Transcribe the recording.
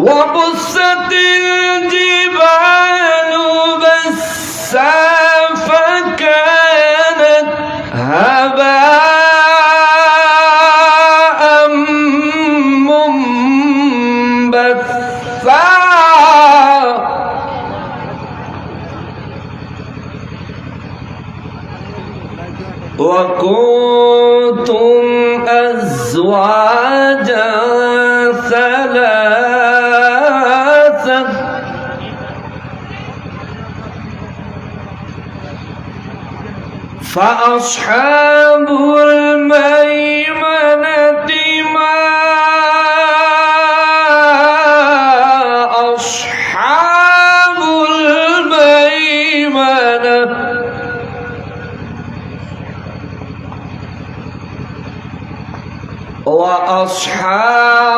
وبست الجبال بسا فكانت هباء منبثا. وكنتم أزواجا فأصحاب الميمنة ما أصحاب الميمنة؟ وأصحاب